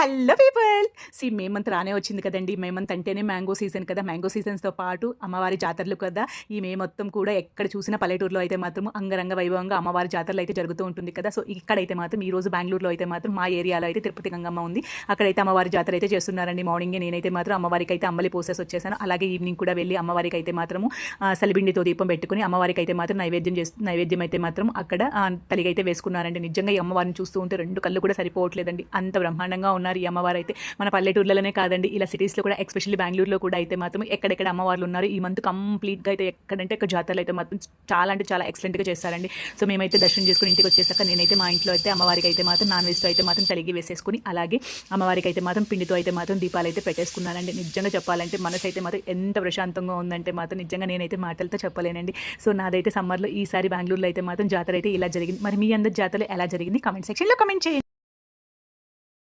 Hello people. C మేమంత్ రానే వచ్చింది కదండి. మేమంత్ అంటేనే మ్యాంగో సీజన్ కదా. మ్యాంగో సీజన్స్తో పాటు అమ్మవారి జాతరలు కదా. ఈ మే మొత్తం కూడా ఎక్కడ చూసినా పల్లెటూరులో అయితే మాత్రం అంగరంగ వైభవంగా అమ్మవారి జాతరలు అయితే జరుగుతూ ఉంటుంది కదా. సో ఇక్కడైతే మాత్రం ఈ రోజు బెంగళూరులో అయితే మాత్రం మా ఏరియాలో అయితే తిరుపతి గంగమ్మ ఉంది. అక్కడైతే అమ్మవారి జాతర అయితే చేస్తున్నారండి. మార్నింగే నేనైతే మాత్రం అమ్మవారికి అయితే అమ్మలి పోసేసి వచ్చేసాను. అలాగే ఈవినింగ్ కూడా వెళ్ళి అమ్మవారికి అయితే మాత్రము సలిబిండితో దీపం పెట్టుకుని అమ్మవారికి అయితే మాత్రం నైవేద్యం చేస్తు నైవేద్యం అయితే మాత్రం అక్కడ తలిగైతే వేసుకున్నారండి. నిజంగా ఈ అమ్మవారిని చూస్తూ ఉంటే రెండు కళ్ళు కూడా సరిపోవట్లేదండి. అంత బ్రహ్మాండంగా ఉన్నారు ఈ అమ్మవారు అయితే మన పల్లెటూర్లలోనే కాదండి ఇలా సిటీస్లో కూడా ఎస్పెషల్లీ బెంగళూరులో కూడా అయితే మాత్రం ఎక్కడెక్కడ అమ్మవార్లు ఉన్నారు ఈ మంత్ కంప్లీట్గా అయితే ఎక్కడంటే ఇక్కడ జాతరలు అయితే మాత్రం చాలా అంటే చాలా ఎక్సలెంట్గా చేస్తారండి. సో మేమైతే దర్శనం చేసుకుని ఇంటికి వచ్చేసాక నేనైతే మా ఇంట్లో అయితే అమ్మవారికి అయితే మాత్రం నాన్ వెజ్తో అయితే మాత్రం తలిగి వేసేసుకుని అలాగే అమ్మవారికి అయితే మాత్రం పిండితో అయితే మాత్రం దీపాలు అయితే పెట్టేసుకున్నానండి. నిజంగా చెప్పాలంటే మనసు అయితే మాత్రం ఎంత ప్రశాంతంగా ఉందంటే మాత్రం నిజంగా నేనైతే మాటలతో చెప్పలేనండి. సో నాదైతే సమ్మర్లో ఈసారి బెంగళూరులో అయితే మాత్రం జాతర అయితే ఇలా జరిగింది. మరి మీ అందరి జాతరలో ఎలా జరిగింది? కామెంట్ సెక్షన్లో కమెంట్ చేయండి.